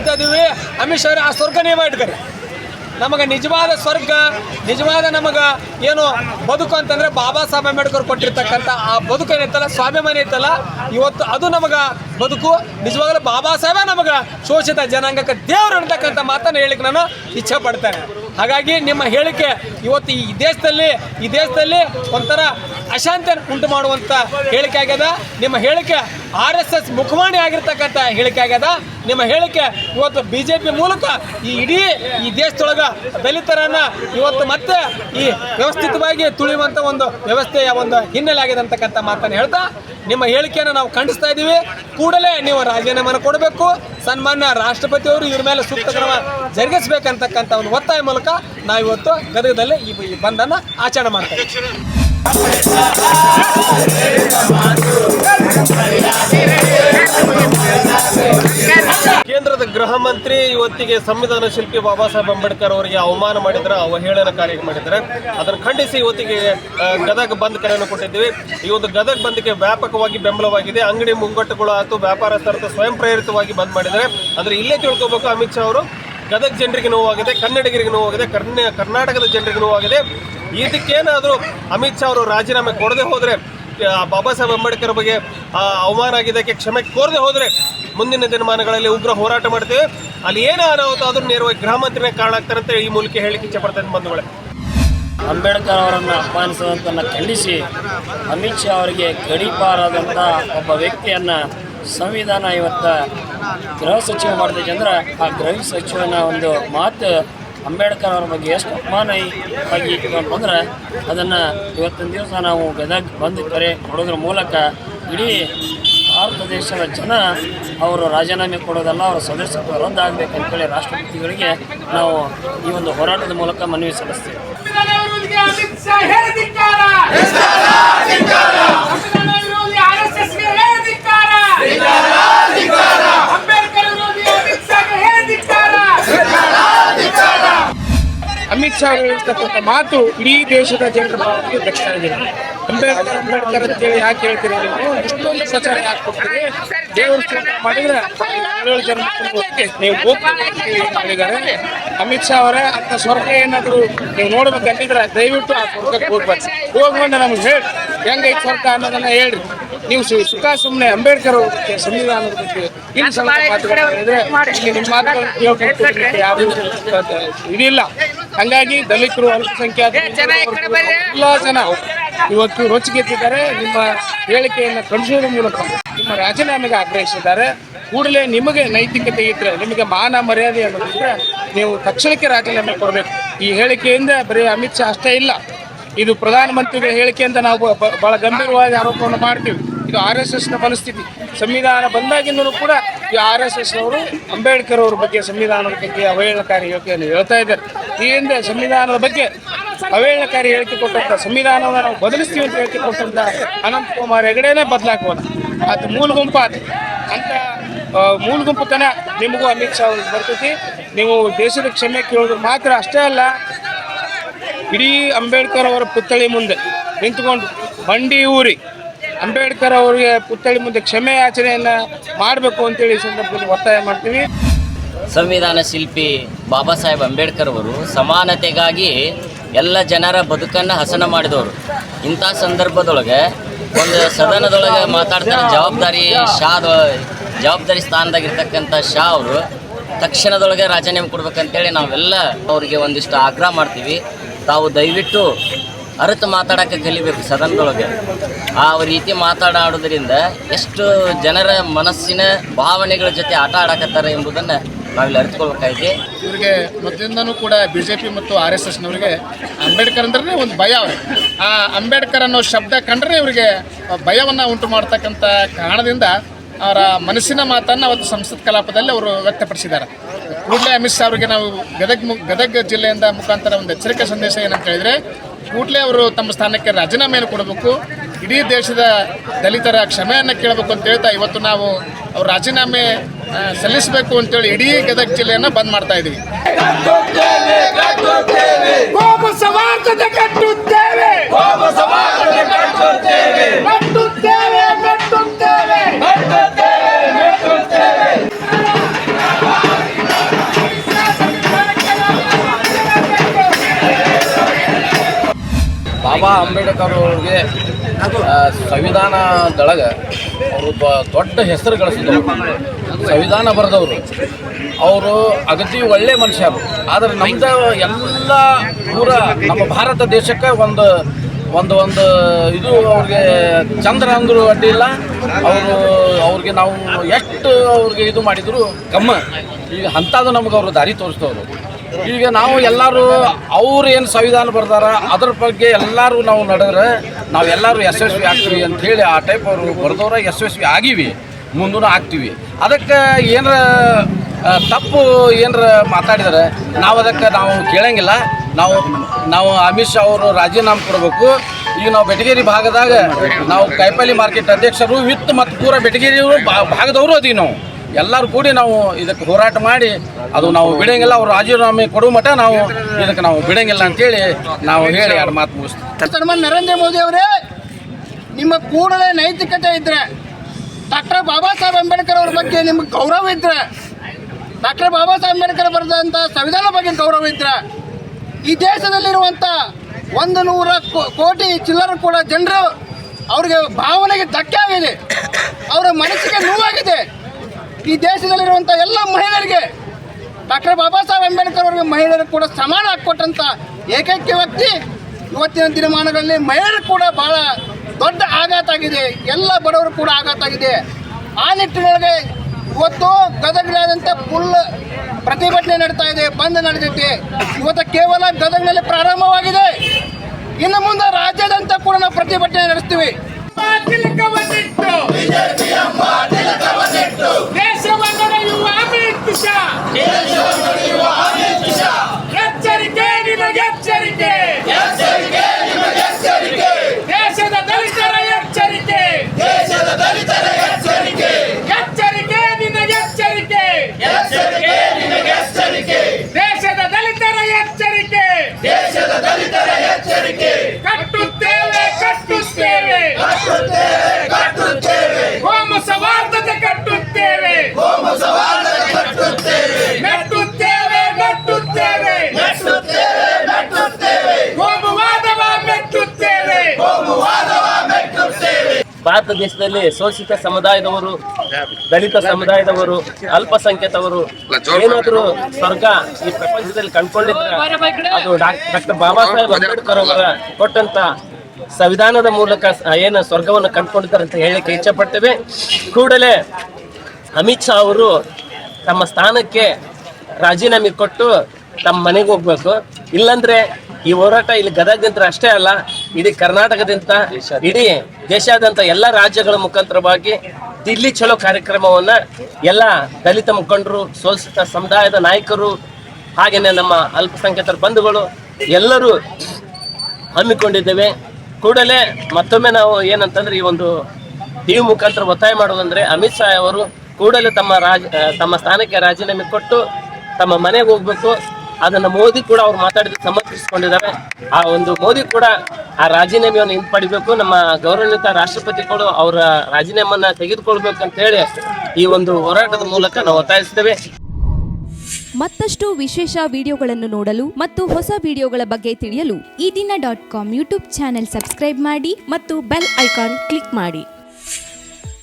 ಹೇಳ್ತಾ ಇದ್ದೀವಿ, ಅಮಿತ್ ಶಾ ಆ ಸ್ವರ್ಗ ನೀವೇ ಇಟ್ಕರಿ ನಮಗೆ ನಿಜವಾದ ಸ್ವರ್ಗ, ನಿಜವಾದ ನಮಗೆ ಏನು ಬದುಕು ಅಂತಂದರೆ ಬಾಬಾ ಸಾಹೇಬ್ ಅಂಬೇಡ್ಕರ್ ಕೊಟ್ಟಿರ್ತಕ್ಕಂಥ ಆ ಬದುಕು ಏನೈತಲ್ಲ ಸ್ವಾಭಿಮಾನಿ ಐತಲ್ಲ ಇವತ್ತು ಅದು ನಮಗೆ ಬದುಕು. ನಿಜವಾಗಲೂ ಬಾಬಾ ಸಾಹೇಬೇ ನಮಗೆ ಶೋಷಿತ ಜನಾಂಗಕ್ಕೆ ದೇವರು ಅಂತಕ್ಕಂಥ ಮಾತನ್ನು ಹೇಳಿಕ್ಕೆ ನಾನು ಇಚ್ಛೆ ಪಡ್ತೇನೆ. ಹಾಗಾಗಿ ನಿಮ್ಮ ಹೇಳಿಕೆ ಇವತ್ತು ಈ ದೇಶದಲ್ಲಿ ಈ ದೇಶದಲ್ಲಿ ಒಂಥರ ಅಶಾಂತಿಯನ್ನು ಉಂಟು ಮಾಡುವಂಥ ಹೇಳಿಕೆ ಆಗ್ಯದ. ನಿಮ್ಮ ಹೇಳಿಕೆ ಆರ್ ಎಸ್ ಎಸ್ ಮುಖವಾಣಿ ಆಗಿರ್ತಕ್ಕಂಥ ಹೇಳಿಕೆ ಆಗ್ಯದ. ನಿಮ್ಮ ಹೇಳಿಕೆ ಇವತ್ತು ಬಿ ಜೆ ಪಿ ಮೂಲಕ ಈ ಇಡೀ ಈ ದೇಶದೊಳಗ ದಲಿತರನ್ನ ಇವತ್ತು ಮತ್ತೆ ಈ ವ್ಯವಸ್ಥಿತವಾಗಿ ತುಳಿಯುವಂಥ ಒಂದು ವ್ಯವಸ್ಥೆಯ ಒಂದು ಹಿನ್ನೆಲೆ ಆಗಿದೆ ಅಂತಕ್ಕಂಥ ಮಾತನ್ನು ಹೇಳ್ತಾ, ನಿಮ್ಮ ಹೇಳಿಕೆಯನ್ನು ನಾವು ಖಂಡಿಸ್ತಾ ಇದ್ದೀವಿ. ಕೂಡಲೇ ನೀವು ರಾಜೀನಾಮೆಯನ್ನು ಕೊಡಬೇಕು. ಸನ್ಮಾನ್ಯ ರಾಷ್ಟ್ರಪತಿಯವರು ಇವ್ರ ಮೇಲೆ ಸೂಕ್ತ ಕ್ರಮ ಜರುಗಿಸಬೇಕಂತಕ್ಕಂಥ ಒಂದು ಒತ್ತಾಯ ಮೂಲಕ ನಾವು ಇವತ್ತು ಗದಗದಲ್ಲಿ ಈ ಬಂದನ್ನು ಆಚರಣೆ ಮಾಡ್ತಾ ಇದ್ದೀವಿ. ಕೇಂದ್ರದ ಗೃಹ ಮಂತ್ರಿ ಇವತ್ತಿಗೆ ಸಂವಿಧಾನ ಶಿಲ್ಪಿ ಬಾಬಾ ಸಾಹೇಬ್ ಅಂಬೇಡ್ಕರ್ ಅವರಿಗೆ ಅವಮಾನ ಮಾಡಿದ್ರೆ ಅವಹೇಳನಕಾರಿ ಮಾಡಿದ್ರೆ. ಅದನ್ನು ಖಂಡಿಸಿ ಇವತ್ತಿಗೆ ಗದಗ ಬಂದ್ ಕರೆಯನ್ನು ಕೊಟ್ಟಿದ್ದೀವಿ. ಈ ಒಂದು ಗದಗ ಬಂದ್ಗೆ ವ್ಯಾಪಕವಾಗಿ ಬೆಂಬಲವಾಗಿದೆ. ಅಂಗಡಿ ಮುಂಗಟ್ಟುಗಳು ಆಯಿತು ವ್ಯಾಪಾರಸ್ಥರು ಸ್ವಯಂ ಪ್ರೇರಿತವಾಗಿ ಬಂದ್ ಮಾಡಿದರೆ. ಅಂದ್ರೆ ಇಲ್ಲೇ ತಿಳ್ಕೊಬೇಕು ಅಮಿತ್ ಶಾ ಅವರು. ಗದಗ ಜನರಿಗೆ ನೋವಾಗಿದೆ, ಕನ್ನಡಿಗರಿಗೆ ನೋವಾಗಿದೆ, ಕರ್ನ, ಕರ್ನಾಟಕದ ಜನರಿಗೆ ನೋವಾಗಿದೆ. ಇದಕ್ಕೇನಾದರೂ ಅಮಿತ್ ಶಾ ಅವರು ರಾಜೀನಾಮೆ ಕೊಡದೆ ಹೋದರೆ ಬಾಬಾ ಸಾಹೇಬ್ ಅಂಬೇಡ್ಕರ್ ಬಗ್ಗೆ ಅವಮಾನ ಆಗಿದ್ದಕ್ಕೆ ಕ್ಷಮೆ ಕೋರದೆ ಹೋದರೆ ಮುಂದಿನ ದಿನಮಾನಗಳಲ್ಲಿ ಉಗ್ರ ಹೋರಾಟ ಮಾಡ್ತೇವೆ. ಅಲ್ಲಿ ಏನೇ ಅನಾಹುತ ಆದರೂ ನೇರವಾಗಿ ಗೃಹ ಮಂತ್ರಿನೇ ಕಾರಣ ಆಗ್ತಾರೆ ಅಂತ ಈ ಮೂಲಕ ಹೇಳಿಕೆ ಇಚ್ಛೆ ಪಡ್ತಾರೆ ಬಂಧುಗಳೇ. ಅಂಬೇಡ್ಕರ್ ಅವರನ್ನು ಅಪಮಾನಿಸುವಂತನ್ನು ಖಂಡಿಸಿ ಅಮಿತ್ ಶಾ ಅವರಿಗೆ ಗಡೀಪಾರಾದಂಥ ಒಬ್ಬ ವ್ಯಕ್ತಿಯನ್ನು ಸಂವಿಧಾನ ಇವತ್ತು ಗೃಹ ಸಚಿವ ಮಾಡಿದೆ ಅಂದ್ರೆ ಆ ಗೃಹ ಸಚಿವನ ಒಂದು ಮಾತು ಅಂಬೇಡ್ಕರ್ ಅವರ ಬಗ್ಗೆ ಎಷ್ಟು ಅಪಮಾನವಾಗಿ ಆಗಿ ಅಂದ್ರೆ ಅದನ್ನು ಇವತ್ತಿನ ದಿವಸ ನಾವು ಗದಗ್ ಬಂದು ಕರೆ ಕೊಡೋದ್ರ ಮೂಲಕ ಇಡೀ ಭಾರತ ದೇಶದ ಜನ ಅವರು ರಾಜೀನಾಮೆ ಕೊಡೋದಲ್ಲ ಅವರ ಸದಸ್ಯತ್ವ ಹೇಳಿ ರಾಷ್ಟ್ರಪತಿಗಳಿಗೆ ನಾವು ಈ ಒಂದು ಹೋರಾಟದ ಮೂಲಕ ಮನವಿ ಸಲ್ಲಿಸ್ತೇವೆ. ಅಮಿತ್ ಶಾ ಅವರು ಹೇಳ್ತಕ್ಕಂಥ ಮಾತು ಇಡೀ ದೇಶದ ಜನರ ಭಾವನೆಗೆ ದಕ್ಷಿಣ ಆಗಿದೆ. ಅಂಬೇಡ್ಕರ್ ಅಂಬೇಡ್ಕರ್ ಅಂತೇಳಿ ಯಾಕೆ ಹೇಳ್ತೀರಿ ನೀವು ಇಷ್ಟೊಂದು ಪ್ರಚಾರ ಯಾಕೆ ಕೊಡ್ತೀರಿ ದೇವರು ಮಾಡಿದ್ರೆ ಏಳು ಜನ ನೀವು ಮಾಡಿದ್ದಾರೆ. ಅಮಿತ್ ಶಾ ಅವರೇ ಅಂತ ಸ್ವರ್ಗ ಏನಾದರೂ ನೀವು ನೋಡ್ಬೇಕಂತಿದ್ರೆ ದಯವಿಟ್ಟು ಆ ಸ್ವರ್ಗಕ್ಕೆ ಹೋಗ್ಬಾರ್ದು. ಹೋಗ್ಬಂದು ನಮ್ಗೆ ಹೇಳಿ. ಹೆಂಗೈತೆ ಸ್ವರ್ಗ ಅನ್ನೋದನ್ನ ಹೇಳ್ರಿ. ನೀವು ಸುಖ ಸುಮ್ಮನೆ ಅಂಬೇಡ್ಕರ್ ಅವ್ರ ಸಂವಿಧಾನದ ಬಗ್ಗೆ ಇಲ್ಲಿ ನಿಮ್ಮ ಯಾರು ಇದಿಲ್ಲ. ಹಂಗಾಗಿ ದಲಿತರು ಅಲ್ಪಸಂಖ್ಯಾತರು ಎಲ್ಲ ಜನ ಇವತ್ತು ರೊಚ್ಚಿಗೆದ್ದಿದ್ದಾರೆ ನಿಮ್ಮ ಹೇಳಿಕೆಯನ್ನು ಕಳಿಸೋದ್ರ ಮೂಲಕ ನಿಮ್ಮ ರಾಜೀನಾಮೆಗೆ ಆಗ್ರಹಿಸಿದ್ದಾರೆ ಕೂಡಲೇ ನಿಮಗೆ ನೈತಿಕತೆ ಇದ್ರೆ ನಿಮಗೆ ಮಾನ ಮರ್ಯಾದೆ ಅನ್ನೋದಿದ್ರೆ ನೀವು ತಕ್ಷಣಕ್ಕೆ ರಾಜೀನಾಮೆ ಕೊಡಬೇಕು. ಈ ಹೇಳಿಕೆಯಿಂದ ಬರೀ ಅಮಿತ್ ಶಾ ಅಷ್ಟೇ ಇಲ್ಲ. ಇದು ಪ್ರಧಾನಮಂತ್ರಿಗಳ ಹೇಳಿಕೆಯಿಂದ ಅಂತ ನಾವು ಬಹಳ ಗಂಭೀರವಾದ ಆರೋಪವನ್ನು ಮಾಡ್ತೀವಿ. ಇದು ಆರ್ ಎಸ್ ಎಸ್ನ ಮನಸ್ಥಿತಿ, ಸಂವಿಧಾನ ಬಂದಾಗಿಂದಲೂ ಕೂಡ ಈ ಆರ್ ಎಸ್ ಎಸ್ನವರು ಅಂಬೇಡ್ಕರ್ ಅವ್ರ ಬಗ್ಗೆ ಸಂವಿಧಾನದ ಬಗ್ಗೆ ಅವಹೇಳನಕಾರಿ ಹೇಳಿಕೆಯನ್ನು ಹೇಳ್ತಾ ಇದ್ದಾರೆ. ಈ ಹಿಂದೆ ಸಂವಿಧಾನದ ಬಗ್ಗೆ ಅವಹೇಳನಕಾರಿ ಹೇಳಿಕೆ ಕೊಟ್ಟಂತ ಸಂವಿಧಾನವನ್ನು ನಾವು ಬದಲಿಸ್ತೀವಿ ಅಂತ ಹೇಳಿಕೆ ಕೊಟ್ಟಂತ ಅನಂತ್ ಕುಮಾರ್ ಹೆಗಡೆನೇ ಬದಲಾಗ್ಬೋದು? ಅದು ಮೂಲ ಗುಂಪಾತು ಅಂತ ಮೂಲ ಮೂಲ ಗುಂಪುತನ ನಿಮಗೂ ಅಮಿತ್ ಶಾ ಅವ್ರಿಗೆ ಬರ್ತೈತಿ. ನೀವು ದೇಶದ ಕ್ಷಮೆ ಕೇಳೋದು ಮಾತ್ರ ಅಷ್ಟೇ ಅಲ್ಲ, ಇಡೀ ಅಂಬೇಡ್ಕರ್ ಅವರ ಪುತ್ಥಳಿ ಮುಂದೆ ನಿಂತ್ಕೊಂಡು ಬಂಡಿ ಊರಿ ಅಂಬೇಡ್ಕರ್ ಅವರಿಗೆ ಪುತ್ಥಳಿ ಮುಂದೆ ಕ್ಷಮೆ ಆಚರಣೆಯನ್ನು ಮಾಡಬೇಕು ಅಂತೇಳಿ ಈ ಸಂದರ್ಭದಲ್ಲಿ ಒತ್ತಾಯ ಮಾಡ್ತೀವಿ. ಸಂವಿಧಾನ ಶಿಲ್ಪಿ ಬಾಬಾ ಸಾಹೇಬ್ ಅಂಬೇಡ್ಕರ್ ಅವರು ಸಮಾನತೆಗಾಗಿ ಎಲ್ಲ ಜನರ ಬದುಕನ್ನು ಹಸನ ಮಾಡಿದವರು. ಇಂಥ ಸಂದರ್ಭದೊಳಗೆ ಒಂದು ಸದನದೊಳಗೆ ಮಾತಾಡ್ತಾರೆ ಜವಾಬ್ದಾರಿ ಶಾ ಜವಾಬ್ದಾರಿ ಸ್ಥಾನದಾಗಿರ್ತಕ್ಕಂಥ ಶಾ ಅವರು, ತಕ್ಷಣದೊಳಗೆ ರಾಜೀನಾಮೆ ಕೊಡ್ಬೇಕಂತೇಳಿ ನಾವೆಲ್ಲ ಅವರಿಗೆ ಒಂದಿಷ್ಟು ಆಗ್ರಹ ಮಾಡ್ತೀವಿ. ತಾವು ದಯವಿಟ್ಟು ಅರಿತು ಮಾತಾಡೋಕ್ಕೆ ಕಲಿಬೇಕು ಸದನದೊಳಗೆ. ಆ ರೀತಿ ಮಾತಾಡೋದ್ರಿಂದ ಎಷ್ಟು ಜನರ ಮನಸ್ಸಿನ ಭಾವನೆಗಳ ಜೊತೆ ಆಟ ಆಡಕತ್ತಾರೆ ಎಂಬುದನ್ನು ನಾವಿಲ್ಲಿ ಅರಿತುಕೊಳ್ಬೇಕಾಗಿದೆ. ಇವರಿಗೆ ಮೊದಲಿಂದನೂ ಕೂಡ ಬಿ ಜೆ ಪಿ ಮತ್ತು ಆರ್ ಎಸ್ ಎಸ್ನವರಿಗೆ ಅಂಬೇಡ್ಕರ್ ಅಂದ್ರೆ ಒಂದು ಭಯ ಆ ಅಂಬೇಡ್ಕರ್ ಅನ್ನೋ ಶಬ್ದ ಕಂಡ್ರೆ ಇವರಿಗೆ ಭಯವನ್ನು ಉಂಟು ಮಾಡ್ತಕ್ಕಂಥ ಕಾರಣದಿಂದ ಅವರ ಮನಸ್ಸಿನ ಮಾತನ್ನು ಅವತ್ತು ಸಂಸತ್ ಕಲಾಪದಲ್ಲಿ ಅವರು ವ್ಯಕ್ತಪಡಿಸಿದ್ದಾರೆ. ಕೂಡಲೇ ಅಮಿತ್ ಶಾ ಅವರಿಗೆ ನಾವು ಗದಗ ಗದಗ ಜಿಲ್ಲೆಯಿಂದ ಮುಖಾಂತರ ಒಂದು ಎಚ್ಚರಿಕೆ ಸಂದೇಶ ಏನಂತ ಹೇಳಿದರೆ ಕೂಡಲೇ ಅವರು ತಮ್ಮ ಸ್ಥಾನಕ್ಕೆ ರಾಜೀನಾಮೆಯನ್ನು ಕೊಡಬೇಕು? ಇಡೀ ದೇಶದ ದಲಿತರ ಕ್ಷಮೆಯನ್ನು ಕೇಳಬೇಕು ಅಂತ ಹೇಳ್ತಾ ಇವತ್ತು ನಾವು ಅವ್ರ ರಾಜೀನಾಮೆ ಸಲ್ಲಿಸಬೇಕು ಅಂತೇಳಿ ಇಡೀ ಗದಗ ಜಿಲ್ಲೆಯನ್ನು ಬಂದ್ ಮಾಡ್ತಾ ಇದ್ದೀವಿ ಅಂಬೇಡ್ಕರ್ ಅವ್ರಿಗೆ ಸಂವಿಧಾನದೊಳಗೆ ಅವರು ದೊಡ್ಡ ಹೆಸರು ಗಳಿಸಿದ್ರು. ಸಂವಿಧಾನ ಬರೆದವರು. ಅವರು ಅಗತಿ ಒಳ್ಳೆ ಮನುಷ್ಯರು ಆದರೆ ನಮ್ದು ಎಲ್ಲ ಪೂರ ನಮ್ಮ ಭಾರತ ದೇಶಕ್ಕೆ ಒಂದು ಒಂದು ಒಂದು ಇದು ಅವ್ರಿಗೆ ಚಂದ್ರ ಅಂದರು ಅಡ್ಡಿ ಇಲ್ಲ ಅವರು, ಅವ್ರಿಗೆ ನಾವು ಎಷ್ಟು ಅವ್ರಿಗೆ ಇದು ಮಾಡಿದ್ರು ಕಮ್ಮ ಈಗ ಅಂಥದ್ದು ನಮ್ಗೆ ಅವರು ದಾರಿ ತೋರಿಸ್ತವ್ರು. ಈಗ ನಾವು ಎಲ್ಲರೂ ಅವ್ರು ಏನು ಸಂವಿಧಾನ ಬರ್ತಾರ ಅದ್ರ ಬಗ್ಗೆ ಎಲ್ಲರೂ ನಾವು ನಡೆದ್ರೆ ನಾವೆಲ್ಲರೂ ಯಶಸ್ವಿ ಆಗ್ತೀವಿ ಅಂತ ಹೇಳಿ ಆ ಟೈಪ್ ಅವರು ಬರೆದವ್ರ ಯಶಸ್ವಿ ಆಗೀವಿ ಮುಂದೂ ಆಗ್ತೀವಿ. ಅದಕ್ಕೆ ಏನರ ತಪ್ಪು ಏನರ ಮಾತಾಡಿದರೆ ನಾವು ಅದಕ್ಕೆ ನಾವು ಕೇಳಂಗಿಲ್ಲ. ನಾವು ನಾವು ಅಮಿತ್ ಶಾ ಅವರು ರಾಜೀನಾಮೆ ಕೊಡಬೇಕು. ಈಗ ನಾವು ಬೆಟಗೇರಿ ಭಾಗದಾಗ ನಾವು ಕೈಪಲ್ಲಿ ಮಾರ್ಕೆಟ್ ಅಧ್ಯಕ್ಷರು ವಿತ್ ಮತ್ತು ಪೂರ ಬೆಟಗೇರಿಯವರು ಭಾಗದವರು ಅದೀವಿ ನಾವು. ಎಲ್ಲರೂ ಕೂಡಿ ನಾವು ಇದಕ್ಕೆ ಹೋರಾಟ ಮಾಡಿ, ಅದು ನಾವು ಬಿಡಂಗಿಲ್ಲ, ಅವ್ರು ರಾಜೀನಾಮೆ ಕೊಡುವ ಮಟ್ಟ ನಾವು ಇದಕ್ಕೆ ನಾವು ಬಿಡಂಗಿಲ್ಲ ಅಂತೇಳಿ ನಾವು ಹೇಳಿ ಎರಡು ಮಾತು ಮುಗಿಸ್ತೀವಿ. ನರೇಂದ್ರ ಮೋದಿ ಅವರೇ, ನಿಮ್ಮ ಕೂಡಲೇ ನೈತಿಕತೆ ಇದ್ರೆ, ಡಾಕ್ಟರ್ ಬಾಬಾ ಸಾಹೇಬ್ ಅಂಬೇಡ್ಕರ್ ಅವ್ರ ಬಗ್ಗೆ ನಿಮ್ಗೆ ಗೌರವ ಇದ್ರೆ, ಡಾಕ್ಟರ್ ಬಾಬಾ ಸಾಹೇಬ್ ಅಂಬೇಡ್ಕರ್ ಬರೆದಂಥ ಸಂವಿಧಾನ ಬಗ್ಗೆ ಗೌರವ ಇದ್ರೆ, ಈ ದೇಶದಲ್ಲಿರುವಂಥ ಒಂದು ನೂರ ಕೋಟಿ ಚಿಲ್ಲರ ಕೂಡ ಜನರು ಅವ್ರಿಗೆ ಭಾವನೆಗೆ ಧಕ್ಕೆ ಆಗಿದೆ. ಅವರ ಮನಸ್ಸಿಗೆ ನೋವಾಗಿದೆ. ಈ ದೇಶದಲ್ಲಿರುವಂಥ ಎಲ್ಲ ಮಹಿಳೆಯರಿಗೆ ಡಾಕ್ಟರ್ ಬಾಬಾ ಸಾಹೇಬ್ ಅಂಬೇಡ್ಕರ್ ಅವರಿಗೆ ಮಹಿಳೆಯರು ಕೂಡ ಸಮಾನ ಹಾಕೊಟ್ಟಂತ ಏಕೈಕ ವ್ಯಕ್ತಿ ಇವತ್ತಿನ ದಿನಮಾನಗಳಲ್ಲಿ ಮಹಿಳೆಯರು ಕೂಡ ಬಹಳ ದೊಡ್ಡ ಆಘಾತ ಆಗಿದೆ. ಎಲ್ಲ ಬಡವರು ಕೂಡ ಆಘಾತ ಆಗಿದೆ. ಆ ನಿಟ್ಟಿನೊಳಗೆ ಇವತ್ತು ಗದಗಿನಾದಂಥ ಫುಲ್ ಪ್ರತಿಭಟನೆ ನಡೀತಾ ಇದೆ ಬಂದ್ ನಡೆದಿದೆ. ಇವತ್ತು ಕೇವಲ ಗದಗಿನಲ್ಲಿ ಪ್ರಾರಂಭವಾಗಿದೆ. ಇನ್ನು ಮುಂದೆ ರಾಜ್ಯದಂತ ಕೂಡ ನಾವು ಪ್ರತಿಭಟನೆ ನಡೆಸ್ತೀವಿ. ಶಾ ಎಚ್ಚರಿಕೆ ಭಾರತ ದೇಶದಲ್ಲಿ ಶೋಷಿತ ಸಮುದಾಯದವರು, ದಲಿತ ಸಮುದಾಯದವರು, ಅಲ್ಪಸಂಖ್ಯಾತವರು, ಏನಾದರೂ ಸ್ವರ್ಗ ಈ ಪ್ರಪಂಚದಲ್ಲಿ ಕಂಡುಕೊಂಡಿದ್ರೆ ಅದು ಡಾಕ್ಟರ್ ಬಾಬಾ ಸಾಹೇಬ್ ಅಂಬೇಡ್ಕರ್ ಅವರ ಕೊಟ್ಟಂತ ಸಂವಿಧಾನದ ಮೂಲಕ ಏನು ಸ್ವರ್ಗವನ್ನು ಕಂಡುಕೊಂಡಿದ್ದಾರೆ ಅಂತ ಹೇಳಲಿಕ್ಕೆ ಇಚ್ಛಪಡ್ತೇವೆ. ಕೂಡಲೇ ಅಮಿತ್ ಶಾ ಅವರು ತಮ್ಮ ಸ್ಥಾನಕ್ಕೆ ರಾಜೀನಾಮೆ ಕೊಟ್ಟು ತಮ್ಮ ಮನೆಗೆ ಹೋಗ್ಬೇಕು. ಇಲ್ಲಂದ್ರೆ ಈ ಹೋರಾಟ ಇಲ್ಲಿ ಗದಗದಿಂದ ಅಷ್ಟೇ ಅಲ್ಲ ಇಡೀ ಕರ್ನಾಟಕದಿಂದ ಇಡೀ ದೇಶಾದ್ಯಂತ ಎಲ್ಲ ರಾಜ್ಯಗಳ ಮುಖಾಂತರವಾಗಿ ದಿಲ್ಲಿ ಚಲೋ ಕಾರ್ಯಕ್ರಮವನ್ನ ಎಲ್ಲ ದಲಿತ ಮುಖಂಡರು, ಸೋಲಿಸಿದ ಸಮುದಾಯದ ನಾಯಕರು ಹಾಗೆಯೇ ನಮ್ಮ ಅಲ್ಪಸಂಖ್ಯಾತರ ಬಂಧುಗಳು ಎಲ್ಲರೂ ಹಮ್ಮಿಕೊಂಡಿದ್ದೇವೆ. ಕೂಡಲೇ ಮತ್ತೊಮ್ಮೆ ನಾವು ಏನಂತಂದ್ರೆ ಈ ಒಂದು ಟಿವಿ ಮುಖಾಂತರ ಒತ್ತಾಯ ಮಾಡೋದಂದ್ರೆ ಅಮಿತ್ ಶಾ ಅವರು ಕೂಡಲೇ ತಮ್ಮ ರಾಜ, ತಮ್ಮ ಸ್ಥಾನಕ್ಕೆ ರಾಜೀನಾಮೆ ಕೊಟ್ಟು ತಮ್ಮ ಮನೆಗೆ ಹೋಗ್ಬೇಕು. ಅದನ್ನ ಮೋದಿ ಕೂಡ ಅವ್ರು ಮಾತಾಡಿದ ಸಮರ್ಥಿಸಿಕೊಂಡಿದ್ದಾರೆ. ಆ ಒಂದು ಮೋದಿ ಕೂಡ ಆ ರಾಜೀನಾಮೆಯನ್ನು ಹಿಂಪಡಿಬೇಕು, ನಮ್ಮ ಗೌರವಾನ್ವಿತ ರಾಷ್ಟ್ರಪತಿಗಳು ಅವರ ರಾಜೀನಾಮೆಯನ್ನ ತೆಗೆದುಕೊಳ್ಬೇಕು ಅಂತ ಹೇಳಿ ಈ ಒಂದು ಹೋರಾಟದ ಮೂಲಕ ನಾವು ಒತ್ತಾಯಿಸ್ತೇವೆ. ಮತ್ತಷ್ಟು ವಿಶೇಷ ವಿಡಿಯೋಗಳನ್ನು ನೋಡಲು ಮತ್ತು ಹೊಸ ವಿಡಿಯೋಗಳ ಬಗ್ಗೆ ತಿಳಿಯಲು ಈ ದಿನ dot com YouTube channel subscribe ಮಾಡಿ ಮತ್ತು ಬೆಲ್ ಐಕಾನ್ ಕ್ಲಿಕ್ ಮಾಡಿ.